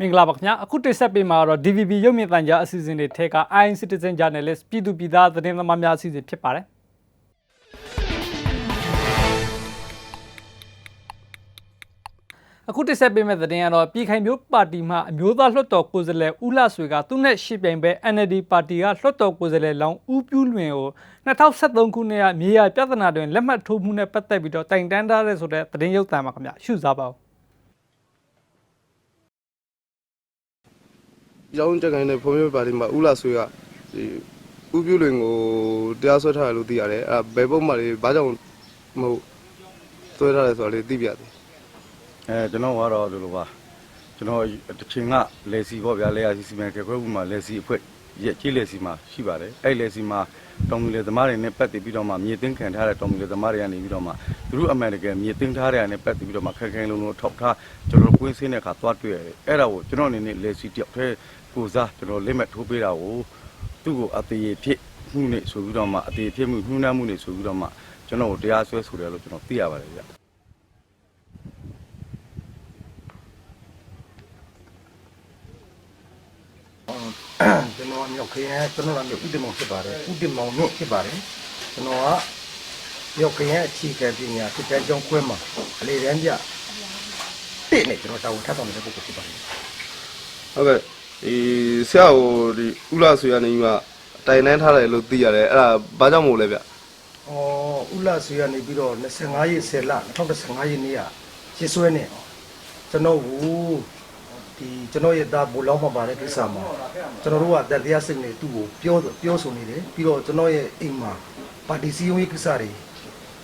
မင်္ဂလာပါခင်ဗျာအခုတိဆက်ပေးမှာတော့ DVB ရုပ်မြင်သံကြားအစီအစဉ်တွေထဲက IN Citizen Journalist ပြည်သူပြည်သားသတင်းသမားများအစီအစဉ်ဖြစ်ပါတယ်အခုတိဆက်ပေးမယ့်သတင်းကတော့ပြည်ခိုင်မျိုးပါတီမှအမျိုးသားလွှတ်တော်ကိုယ်စားလှယ်ဦးလှဆွေကသူနဲ့ရှစ်ပြိုင်ပဲ NLD ပါတီကလွှတ်တော်ကိုယ်စားလှယ်လောင်းဦးပြူးလွင်ကို2023ခုနှစ်ကမြေယာပြဿနာတွင်လက်မှတ်ထိုးမှုနဲ့ပတ်သက်ပြီးတော့တိုင်တန်းထားတဲ့ဆိုတဲ့သတင်းရုပ်သံပါခင်ဗျာရှုစားပါဦး ကျောင်းတက်ကိုင်းတဲ့ဖွံ့ဖြိုးပါတီမှာဥလာဆွေကဒီဥပြုလွင်ကိုတရားစွဲထားတယ်လို့သိရတယ်အဲ့ဒါဘယ်ပုံမှန်လေးဘာကြောင့်မဟုတ်စွဲထားတယ်ဆိုတာလေးသိပြတယ်အဲကျွန်တော်ကတော့ဒီလိုပါကျွန်တော်တစ်ချိန်ကလေစီပေါ့ဗျာလေယာစီစီမံခက်ခွဲမှုမှာလေစီအဖွဲ့ရဲ့ကြီးလေစီမှာရှိပါတယ်အဲ့လေစီမှာ တောင်မီလေသမားတွေနဲ့ပတ်သက်ပြီးတော့မှမြေသိမ်းခံထားတဲ့တောင်မီလေသမားတွေကနေပြီးတော့မှသူတို့အမှန်တကယ်မြေသိမ်းထားတဲ့အနေနဲ့ပတ်သက်ပြီးတော့မှခက်ခဲလုံးလုံးထောက်ထားကျွန်တော်ကွင်းစင်းတဲ့အခါသွားတွေ့ရတယ်အဲ့ဒါကိုကျွန်တော်အနေနဲ့လေစီတယောက်တည်းကိုစားကျွန်တော်လက်မှတ်ထိုးပေးတာကိုသူ့ကိုအသေးဖြစ်မှုနဲ့ဆိုပြီးတော့မှအသေးဖြစ်မှုနှူးနှမ်းမှုနဲ့ဆိုပြီးတော့မှကျွန်တော်ကိုတရားစွဲဆိုတယ်လို့ကျွန်တော်သိရပါတယ်ဗျ ကျွန်တော်မြောက်ခရင်ကျွန်တော်ကမြောက်ဥတ္တမောင်ဖြစ်ပါတယ်ဥတ္တမောင်မြို့ဖြစ်ပါတယ်ကျွန်တော်ကမြောက်ခရင်အခြေခံပညာဖြစ်တဲ့ကျောင်းခွဲမှာအလေတန်းပြတင့်နေကျွန်တော်တာဝန်ထမ်းဆောင်နေတဲ့ပုဂ္ဂိုလ်ဖြစ်ပါတယ်ဟုတ်ကဲ့ဒီဆရာကိုဒီဥလာဆွေကနေမှတိုင်တန်းထားတယ်လို့သိရတယ်အဲ့ဒါဘာကြောင့်မို့လဲဗျ။အော်ဥလာဆွေကနေပြီးတော့25ရက်10လ2015ရက်နေ့ကရှင်းဆွဲနေကျွန်တော်ဟို ဒီကျွန်တော်ရဲ့သားဘူလောင်းမှာပါတဲ့ကိစ္စမှာကျွန်တော်တို့ကတက်တရားစိတ်နဲ့သူ့ကိုပြောပြောဆိုနေတယ်ပြီးတော့ကျွန်တော်ရဲ့အိမ်မှာပါတီစည်းရုံးရေးကိစ္စတွေ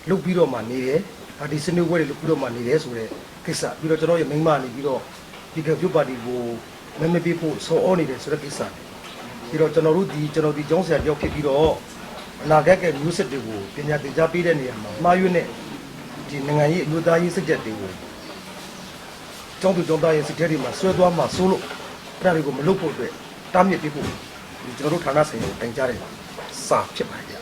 လုပ်ပြီးတော့မှနေတယ်ပါတီစနစ်ဝဲတွေလုပ်ပြီးတော့မှနေတယ်ဆိုတဲ့ကိစ္စပြီးတော့ကျွန်တော်ရဲ့မိန်းမနေပြီးတော့ဒီကပြုတ်ပါတီကိုမမပြေဖို့ဆော်အောနေတယ်ဆိုတဲ့ကိစ္စပြီးတော့ကျွန်တော်တို့ဒီကျွန်တော်ဒီကျောင်းဆရာတယောက်ဖြစ်ပြီးတော့အနာဂတ်ကမျိုးစစ်တွေကိုပညာသင်ကြားပေးတဲ့နေရာမှာမှားယွင်းတဲ့ဒီနိုင်ငံရေးအမျိုးသားရေးစိတ်ကြက်တွေကို ကျောင်းသူကျောင်းသားရေးစိတ်ဓာတ်တွေမှာဆွဲသွားမှာစိုးလို့အဲ့ဒါတွေကိုမလုပ်ဖို့အတွက်တားမြစ်ပေးဖို့ဒီကျွန်တော်တို့ဌာနဆိုင်ရာကိုတိုင်ကြားတယ်စာဖြစ်ပါတယ်ဗျ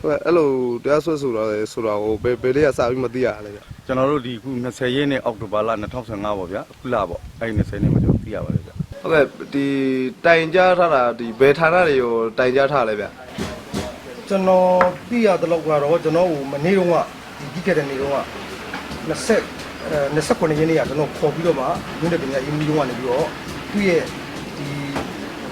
ဟုတ်ကဲ့အဲ့လိုတရားစွဲဆိုတာလေဆိုတာကိုဘယ်ဘယ်လေးကစပြီးမသိရလဲဗျကျွန်တော်တို့ဒီခု20ရက်နေ့အောက်တိုဘာလ2015ပေါ့ဗျာအခုလပေါ့အဲ့ဒီ20ရက်နေ့မှာကျွန်တော်သိရပါတယ်ဗျာဟုတ်ကဲ့ဒီတိုင်ကြားထားတာဒီဘယ်ဌာနတွေကိုတိုင်ကြားထားလဲဗျကျွန်တော်သိရတဲ့လောက်ကတော့ကျွန်တော်ဟိုမနေ့တုန်းကဒီပြီးခဲ့တဲ့နေ့တုန်းက20အဲ 29ရက်နေ့ကကျွန်တော်ခေါ်ပြီးတော့မှညွှန်တဲ့ပညာရေးမှူးရုံးကနေပြီးတော့သူ့ရဲ့ဒီ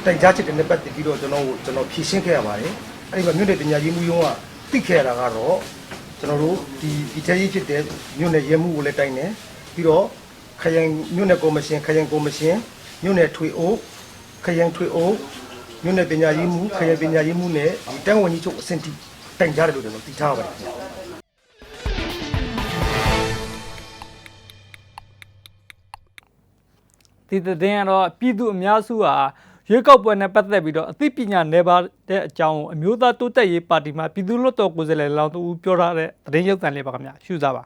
တိုင်ကြားချက်တွေနဲ့ပတ်သက်ပြီးတော့ကျွန်တော်ကျွန်တော်ဖြည့်ရှင်းခဲ့ရပါတယ်အဲ့ဒီမှာညွှန်တဲ့ပညာရေးမှူးရုံးကသိခဲ့ရတာကတော့ကျွန်တော်တို့ဒီဒီချက်ရေးဖြစ်တဲ့ညွှန်တဲ့ရဲမှူးကိုလည်းတိုင်တယ်ပြီးတော့ခရိုင်ညွှန်တဲ့ကော်မရှင်ခရိုင်ကော်မရှင်ညွှန်တဲ့ထွေအုပ်ခရိုင်ထွေအုပ်ညွှန်တဲ့ပညာရေးမှူးခရိုင်ပညာရေးမှူးနဲ့ဒီတန်းဝန်ကြီးချုပ်အဆင့်ထိတိုင်ကြားတယ်လို့ကျွန်တော်သိထားပါတယ် ဒီသတင်းကတော့ပြည်သူအများစုဟာရွေးကောက်ပွဲနဲ့ပတ်သက်ပြီးတော့အသိပညာနယ်ပါတဲ့အကြောင်းကိုအမျိုးသားတိုးတက်ရေးပါတီမှပြည်သူ့လွှတ်တော်ကိုယ်စားလှယ်လောင်းတူပြောထားတဲ့သတင်းရုပ်သံလေးပါခင်ဗျာရှုစားပါ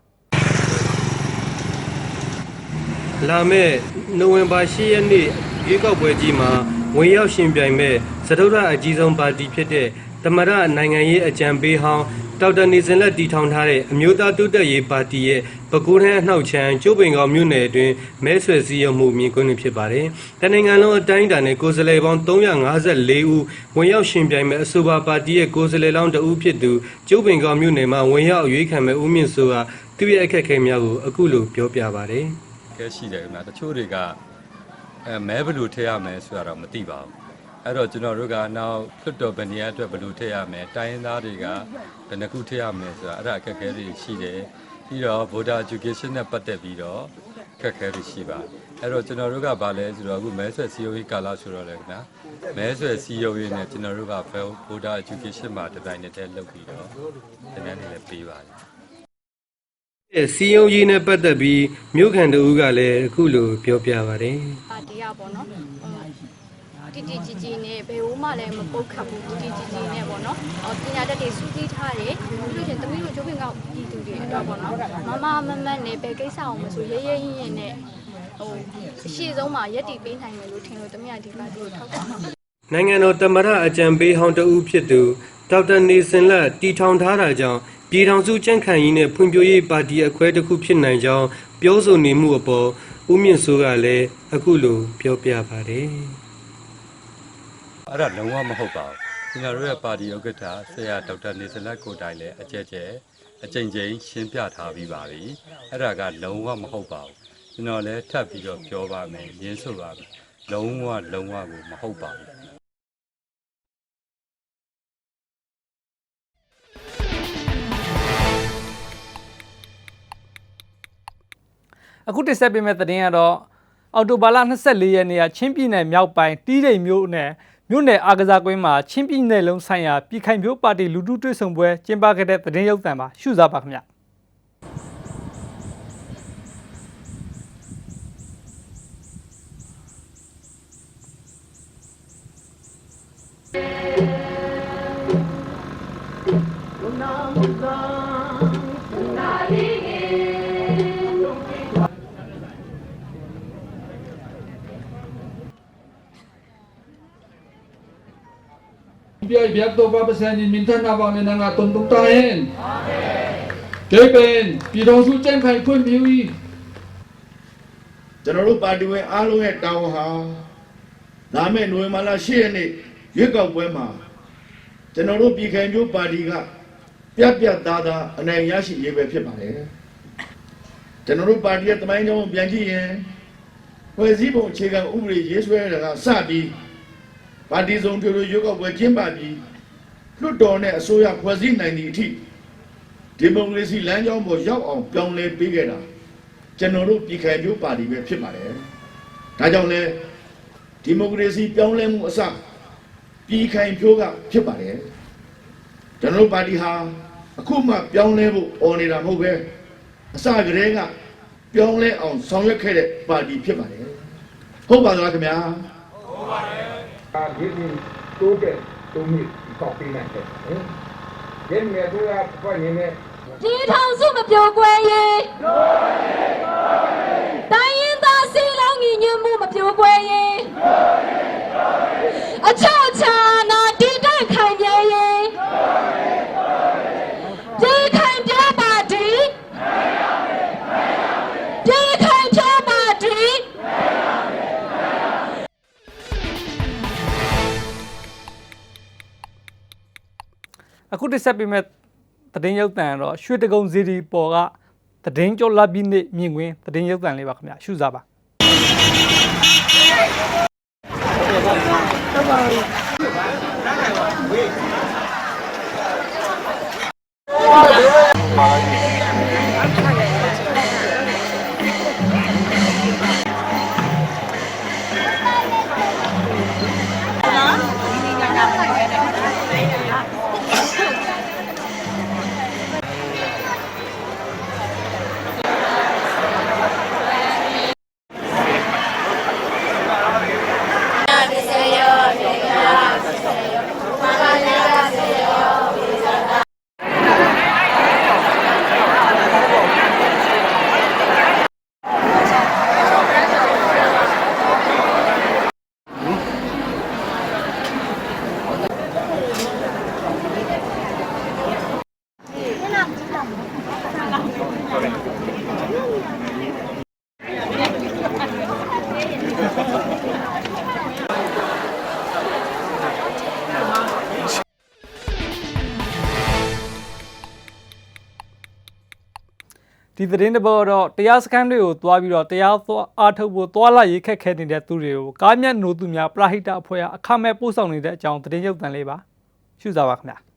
လာမယ့်နိုဝင်ဘာ10ရက်နေ့ရွေးကောက်ပွဲကြီးမှာဝင်ရောက်ရှင်ပြိုင်မဲ့သဒုရအကြီးဆုံးပါတီဖြစ်တဲ့သမရနိုင်ငံရေးအကြံပေးဟောင်း ဒေါက်တာနေစင်လက်တီထောင်ထားတဲ့အမျိုးသားတိုးတက်ရေးပါတီရဲ့ပကူးထန်းအနှောက်ချမ်းကျိုးပင်ကောင်မြို့နယ်အတွင်းမဲဆွယ်စည်းရုံးမှုမြင်ကွင်းတွေဖြစ်ပါတယ်။တနင်္ဂနွေလုံးအတိုင်းအတာနဲ့ကိုယ်စားလှယ်ပေါင်း354ဦးဝင်ရောက်ရှင်ပြိုင်မဲ့အဆိုပါပါတီရဲ့ကိုယ်စားလှယ်လောင်းတဦးဖြစ်သူကျိုးပင်ကောင်မြို့နယ်မှာဝင်ရောက်အရွေးခံမဲ့ဦးမြင့်စိုးဟာသူ့ရဲ့အခက်အခဲများကိုအခုလိုပြောပြပါတယ်။ကဲရှိတယ်ခင်ဗျာတချို့တွေကအဲမဲဘယ်လိုထည့်ရမယ်ဆိုတာတော့မသိပါဘူး အဲ့တော့ကျွန်တော်တို့ကနောက်လွတ်တော်ဗနေရအတွက်ဘယ်လိုထည့်ရမယ်တိုင်းရင်းသားတွေကဘယ်နှခုထည့်ရမယ်ဆိုတာအဲ့ဒါအခက်အခဲတွေရှိတယ်ပြီးတော့ voter education နဲ့ပတ်သက်ပြီးတော့အခက်အခဲတွေရှိပါတယ်အဲ့တော့ကျွန်တော်တို့ကဗာလဲဆိုတော့အခုမဲဆွယ်စီယိုရေးကာလဆိုတော့လေခင်ဗျာမဲဆွယ်စီယိုရေးနဲ့ကျွန်တော်တို့က voter education မှာဒီဇိုင်းနဲ့တည်းလုပ်ပြီးတော့သင်တန်းတွေလည်းပေးပါတယ်အဲစီယုံကြီးနဲ့ပတ်သက်ပြီးမြို့ခံတူကလည်းအခုလိုပြောပြပါတယ်ပါတီရပေါ့နော်ဟို တီတီကြီးကြီးနဲ့ဘယ်ဦးမှလည်းမပုတ်ခတ်ဘူးတီတီကြီးကြီးနဲ့ပေါ့နော်။ပညာတတ်တွေစူးစီးထားတယ်။ပြီးလို့ရှင်သမီးတို့ကျုပ်ပင်ကောက်ပြည်သူတွေအတွက်ပေါ့နော်။မမမမနဲ့ဘယ်ကိစ္စအောင်မဆိုရဲရဲရင်ရင်နဲ့ဟိုအရှိဆုံးမှာရက်တီပေးနိုင်မယ်လို့ထင်လို့သမီးကဒီပါတီကိုထောက်တာ။နိုင်ငံတော်တမရအကြံပေးဟောင်းတဦးဖြစ်သူဒေါက်တာနေစင်လက်တီထောင်ထားတာကြောင့်ပြည်ထောင်စုကြံ့ခိုင်ရေးနဲ့ဖွံ့ဖြိုးရေးပါတီအခွဲတစ်ခုဖြစ်နိုင်ကြောင်းပြောဆိုနေမှုအပေါ်ဦးမြင့်စိုးကလည်းအခုလိုပြောပြပါတယ်။ အဲ့ဒါလုံးဝမဟုတ်ပါဘူးကျွန်တော်တို့ရဲ့ပါတီဥက္ကဋ္ဌဆရာဒေါက်တာနေစလက်ကိုတိုင်လည်းအကျက်ကျက်အကြိမ်ကြိမ်ရှင်းပြထားပြီးပါပြီအဲ့ဒါကလုံးဝမဟုတ်ပါဘူးကျွန်တော်လည်းထပ်ပြီးတော့ပြောပါမယ်ရင်းဆိုပါမယ်လုံးဝလုံးဝကိုမဟုတ်ပါဘူးအခုတင်ဆက်ပေးမယ့်သတင်းကတော့အော်တိုဘာလ24ရက်နေ့ကချင်းပြည်နယ်မြောက်ပိုင်းတီးတိမ်မြို့နယ် မြို့နယ်အားကစားကွင်းမှာချင်းပြည်နယ်လုံးဆိုင်ရာပြည်ခိုင်မြို့ပါတီလူထုတွေ့ဆုံပွဲကျင်းပခဲ့တဲ့သတင်းရုပ်သံပါရှုစားပါခင်ဗျ Biar biar to pa pasan ni minta na bang ni nang aton tung tahen. Amen. Kay ben, pi dong su chen khai phun biu yi. ကျွန်တော်တို့ပါတီဝင်အားလုံးရဲ့တောင်းဟာလာမယ့်နိုဝင်ဘာလ10ရက်နေ့ရွေးကောက်ပွဲမှာကျွန်တော်တို့ပြည်ခိုင်မျိုးပါတီကပြတ်ပြတ်သားသားအနိုင်ရရှိရေးပဲဖြစ်ပါတယ်ကျွန်တော်တို့ပါတီရဲ့တမိုင်းကြောင်းကိုပြန်ကြည့်ရင်ဖွဲ့စည်းပုံအခြေခံဥပဒေရေးဆွဲရတာကစပြီး ပါတီစုံပြည်လို့ရွေးကောက်ပွဲကျင်းပပြီးလွှတ်တော်နဲ့အစိုးရဖွဲ့စည်းနိုင်သည့်အထိဒီမိုကရေစီလမ်းကြောင်းပေါ်ရောက်အောင်ပြောင်းလဲပေးခဲ့တာကျွန်တော်တို့ပြည်ခိုင်မျိုးပါတီပဲဖြစ်ပါတယ်။ဒါကြောင့်လဲဒီမိုကရေစီပြောင်းလဲမှုအစပြည်ခိုင်ဖြိုးကဖြစ်ပါတယ်။ကျွန်တော်တို့ပါတီဟာအခုမှပြောင်းလဲဖို့អော်နေတာမဟုတ်ပဲအစကတည်းကပြောင်းလဲအောင်ဆောင်ရွက်ခဲ့တဲ့ပါတီဖြစ်ပါတယ်။ဟုတ်ပါသလားခင်ဗျာ။အာ ဒီဒီတိုးတဲ့တိုးမြစ်ကောက်ပေးနိုင်တယ်။ဟင်။ဒီမြေသူကဘာနေနဲ့ပြည်ထောင်စုမပြိုကွဲ အခုတင်ဆက်ပေးမယ့်သတင်းရုပ်သံကတော့ရွှေတကုံစီဒီပေါ်ကသတင်းကြောလပြီးနေ့မြင်ကွင်းသတင်းရုပ်သံလေးပါခင်ဗျရှုစားပါ ဒီသတင်းတစ်ပုဒ်တော့တရားစခန်းတွေကိုတွားပြီးတော့တရားသွားအားထုတ်ဖို့တွာလာရေးခက်ခဲနေတဲ့သူတွေကိုကားမြတ်နိုးသူများပရဟိတအဖွဲ့ကအခမဲ့ပို့ဆောင်နေတဲ့အကြောင်းသတင်းရုပ်သံလေးပါရှုစားပါခင်ဗျာ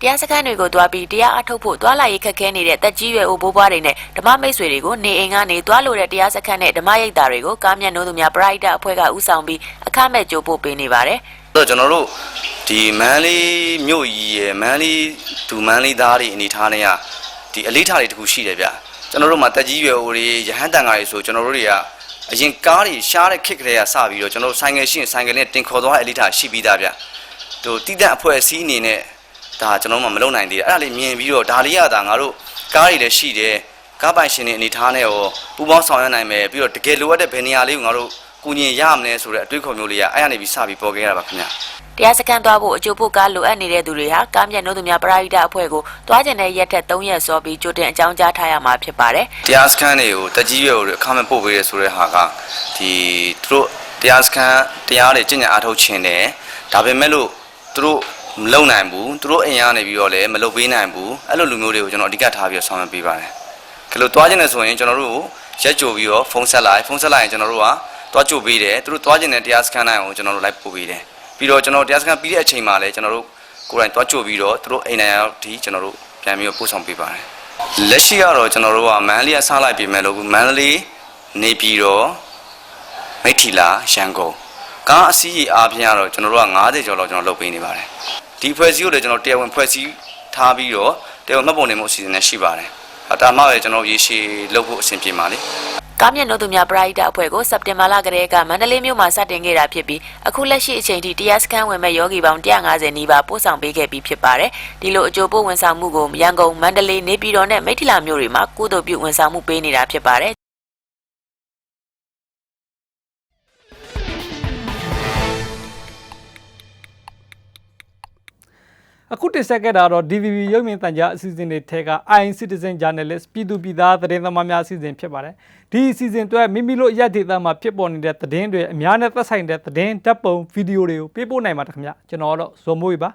တရားစခန်းတွေကိုတွားပြီးတရားအထုတ်ဖို့တွားလာရေးခက်ခဲနေတဲ့တက်ကြီးရွယ်အိုဘိုးဘွားတွေနဲ့ဓမ္မမိတ်ဆွေတွေကိုနေအိမ်ကနေတွားလို့တဲ့တရားစခန်းနဲ့ဓမ္မရိပ်သားတွေကိုကားမြတ်နိုးသူများပရိုက်တာအဖွဲ့ကဥဆောင်ပြီးအခမဲ့ကြိုးပို့ပေးနေပါတယ်တော့ကျွန်တော်တို့ဒီမန်းလေးမြို့ကြီးရယ်မန်းလေးဒူမန်းလေးသားတွေအနေထားနေရဒီအလေးထားတွေတခုရှိတယ်ဗျကျွန်တော်တို့မှာတက်ကြီးရွယ်အိုတွေရဟန်းတန်ကားတွေဆိုကျွန်တော်တို့တွေကအရင်ကားတွေရှားတဲ့ခစ်ကလေးကစပြီးတော့ကျွန်တော်တို့ဆိုင်ငယ်ရှိရင်ဆိုင်ငယ်နဲ့တင်ခေါ်သွားတဲ့အလေးထားရှိပြီးသားဗျတို့တိတက်အဖွဲ့အစည်းအနေနဲ့ ဒါကျွန်တော်မှမလုံနိုင်သေးတယ်အဲ့ဒါလေးမြင်ပြီးတော့ဒါလေးရတာငါတို့ကားတွေလည်းရှိတယ်ကားပိုင်ရှင်တွေအနေထားနဲ့ရောပူပေါင်းဆောင်ရွက်နိုင်မယ်ပြီးတော့တကယ်လိုအပ်တဲ့ဘယ်နေရာလေးကိုငါတို့ကိုညင်ရမလဲဆိုတဲ့အတွေးခေါ်မျိုးလေးကအဲ့ရနေပြီးစပြီးပေါ်ခဲ့ရတာပါခင်ဗျတရားစခန်းသွားဖို့အကျိုးဖို့ကားလိုအပ်နေတဲ့သူတွေဟာကားမြတ်နိုးသူများပရာဟိတအဖွဲ့ကိုသွားကျင်တဲ့ရက်ထက်3ရက်စောပြီးကြိုတင်အကြောင်းကြားထားရမှာဖြစ်ပါတယ်တရားစခန်းတွေကိုတက်ကြီးရွယ်ကိုအခမဲ့ပို့ပေးရဲဆိုတဲ့ဟာကဒီသူတို့တရားစခန်းတရားတွေကျင့်ကြံအားထုတ်ခြင်းတယ်ဒါပေမဲ့လို့ သူတို့မလုံနိုင်ဘူးသူတို့အိမ်ကနေပြီးတော့လည်းမလုံပေးနိုင်ဘူးအဲ့လိုလူမျိုးတွေကိုကျွန်တော်အဓိကထားပြီးတော့ဆောင်ရွက်ပေးပါတယ်ကလို့သွားခြင်းနဲ့ဆိုရင်ကျွန်တော်တို့ရက်ကြိုပြီးတော့ဖုန်းဆက်လိုက်ဖုန်းဆက်လိုက်ရင်ကျွန်တော်တို့ကသွားကြိုပေးတယ်သူတို့သွားခြင်းနဲ့တရားစခန်းတိုင်းကိုကျွန်တော်တို့လိုက်ပို့ပေးတယ်ပြီးတော့ကျွန်တော်တရားစခန်းပြီးတဲ့အချိန်မှာလည်းကျွန်တော်တို့ကိုယ်တိုင်သွားကြိုပြီးတော့သူတို့အိမ်တိုင်းရောက်ဒီကျွန်တော်တို့ပြန်ပြီးတော့ပို့ဆောင်ပေးပါတယ်လက်ရှိကတော့ကျွန်တော်တို့ကမန္တလေးကစားလိုက်ပြင်မဲ့လို့မန္တလေးနေပြည်တော်မိထီလာရန်ကုန် ကားအစီးကြီးအားဖြင့်ကတော့ကျွန်တော်တို့က90ကျော်လောက်ကျွန်တော်လုပ်ပေးနေပါတယ်ဒီဖွဲ့စည်းကိုလည်းကျွန်တော်တရားဝင်ဖွဲ့စည်းထားပြီးတော့တရားဝင်မှတ်ပုံနေမှုအစီအစဉ်နဲ့ရှိပါတယ်အတားမှပဲကျွန်တော်ရေရှည်လုပ်ဖို့အဆင်ပြေပါလေကားမြတ်နိုးသူများပရာဟိတအဖွဲ့ကိုစက်တင်ဘာလကတည်းကမန္တလေးမြို့မှာစတင်ခဲ့တာဖြစ်ပြီးအခုလက်ရှိအချိန်ထိတရားစခန်းဝင်မဲ့ယောဂီပေါင်း150နီးပါးပို့ဆောင်ပေးခဲ့ပြီးဖြစ်ပါတယ်ဒီလိုအကျိုးပို့ဝန်ဆောင်မှုကိုရန်ကုန်မန္တလေးနေပြည်တော်နဲ့မိထ္ထီလာမြို့တွေမှာကုသိုလ်ပြုဝန်ဆောင်မှုပေးနေတာဖြစ်ပါတယ် အခုတင်ဆက်ခဲ့တာတော့ DVB ရုပ်မြင်သံကြားအစီအစဉ်တွေထဲက IN Citizen Journalist ပြည်သူပြည်သားသတင်းသမားများအစီအစဉ်ဖြစ်ပါတယ်ဒီအစီအစဉ်အတွက်မိမိတို့ရက်ဒေသမှာဖြစ်ပေါ်နေတဲ့သတင်းတွေအများနဲ့သက်ဆိုင်တဲ့သတင်းဓာတ်ပုံဗီဒီယိုတွေကိုပေးပို့နိုင်ပါတယ်ခင်ဗျကျွန်တော်ကတော့ဇော်မိုးဝေပါ